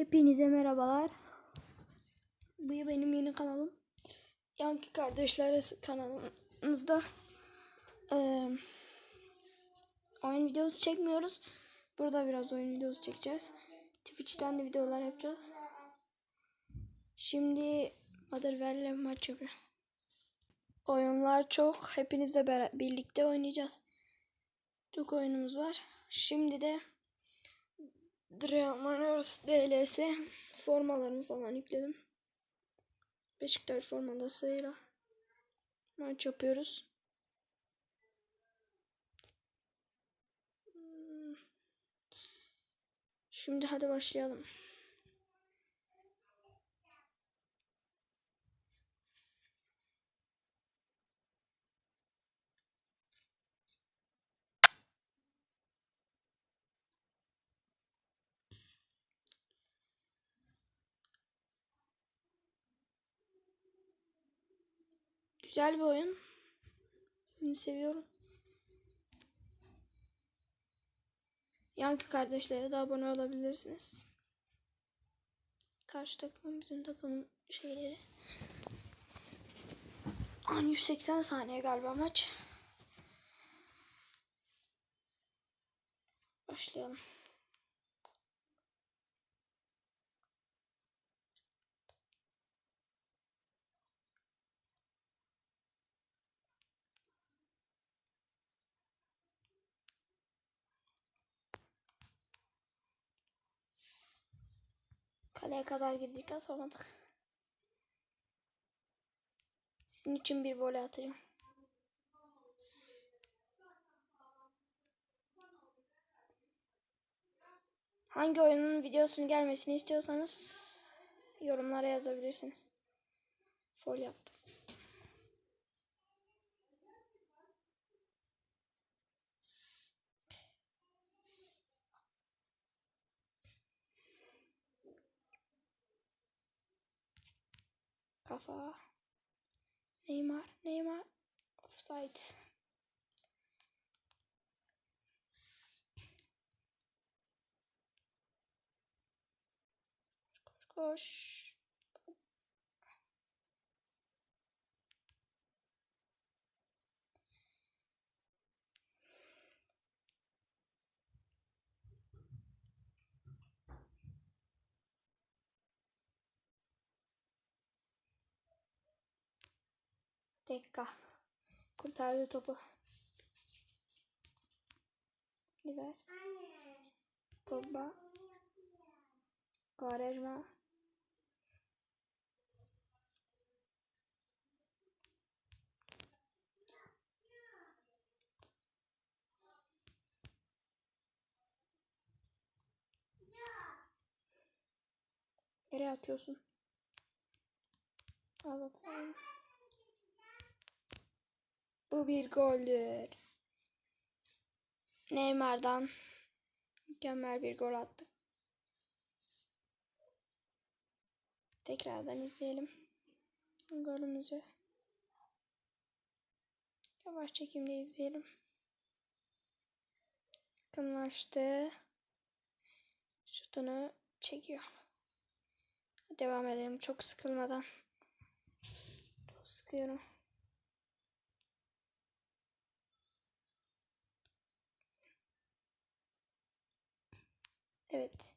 Hepinize merhabalar. Bu benim yeni kanalım. Yankı Kardeşler kanalımızda eee, oyun videosu çekmiyoruz. Burada biraz oyun videosu çekeceğiz. Twitch'ten de videolar yapacağız. Şimdi Motherwell'le maç yapıyor. Oyunlar çok. Hepinizle birlikte oynayacağız. Çok oyunumuz var. Şimdi de Dramaners DLS formalarımı falan yükledim. Beşiktaş formalarıyla maç yapıyoruz. Hmm. Şimdi hadi başlayalım. Güzel bir oyun. Oyunu seviyorum. Yankı kardeşlere de abone olabilirsiniz. Karşı takımın bizim takımın şeyleri. An 180 saniye galiba maç. Başlayalım. Kaleye kadar girdik atamadık. Sizin için bir voley atacağım. Hangi oyunun videosunun gelmesini istiyorsanız yorumlara yazabilirsiniz. Fol yaptım. Kafa. Neymar, Neymar. Offside. Koş, koş. Tekka. Kurtardı topu. Liver. Pogba. Quaresma. Nereye atıyorsun? Al atalım. Bu bir goldür. Neymar'dan mükemmel bir gol attı. Tekrardan izleyelim golümüzü. Yavaş çekimde izleyelim. Yakınlaştı. Şutunu çekiyor. Devam edelim çok sıkılmadan. Çok sıkıyorum. Evet.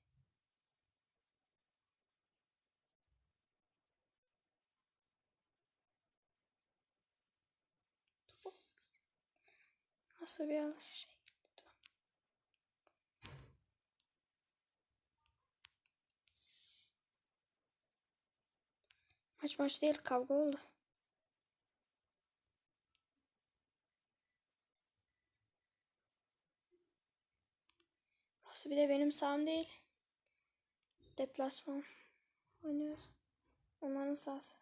Nasıl bir şey? Maç maç değil kavga oldu. Burası bir de benim saham değil. Deplasman oynuyoruz. Onların sahası.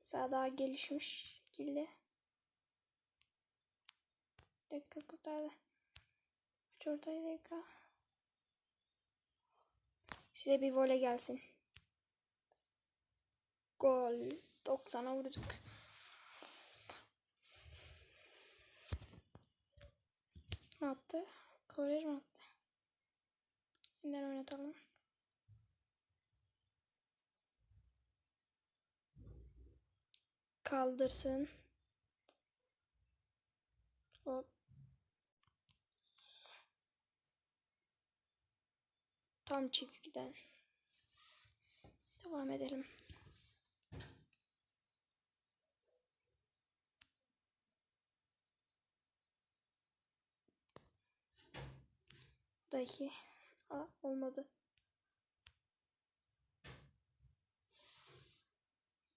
Sağ daha gelişmiş. Gilde. Dakika kurtardı. Maç ortaya dakika. Size bir voley gelsin. Gol. 90'a vurduk. Ne attı? Korer mi attı? Yeniden oynatalım. Kaldırsın. Hop. Tam çizgiden. Devam edelim. Da iki. Aa, olmadı.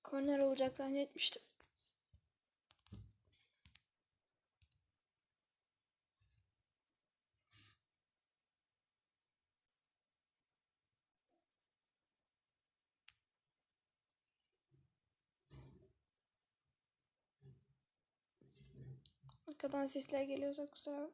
Korner olacak zannetmiştim. Arkadan sesler geliyorsa kusura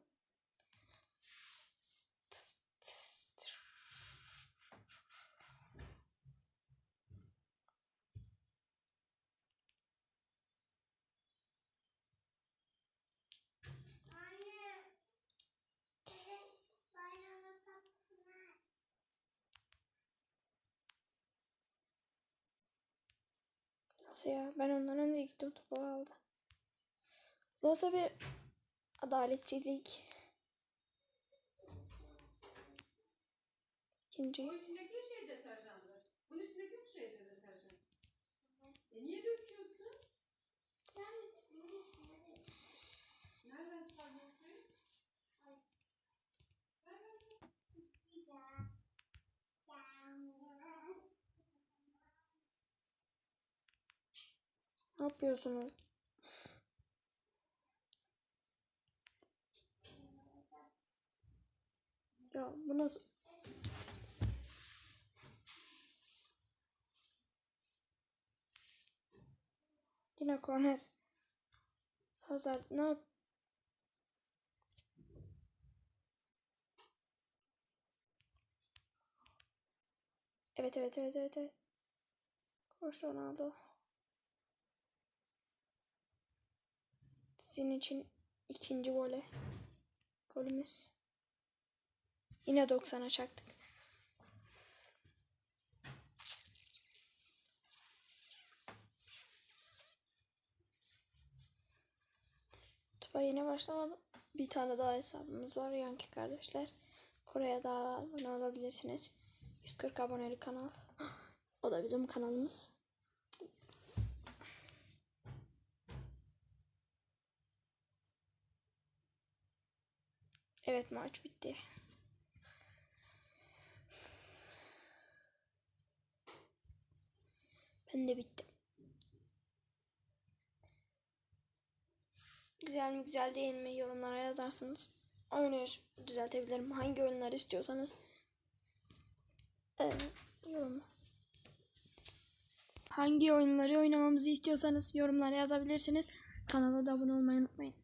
Nasıl ya? Ben ondan önce gittim topu aldı. Nasıl bir adaletsizlik. İkinci. Ne yapıyorsunuz? Ya bu nasıl? Yine korner. Hazard ne yap? Evet evet evet evet evet. Koş Ronaldo. Sizin için ikinci vole. Golümüz. Yine 90'a çaktık. Tuba yine başlamadım. Bir tane daha hesabımız var Yanki kardeşler. Oraya da abone olabilirsiniz. 140 aboneli kanal. O da bizim kanalımız. Evet maç bitti. Ben de bitti. Güzel mi güzel değil mi yorumlara yazarsınız. Oyunu düzeltebilirim. Hangi oyunları istiyorsanız ee, yorum. Hangi oyunları oynamamızı istiyorsanız yorumlara yazabilirsiniz. Kanala da abone olmayı unutmayın.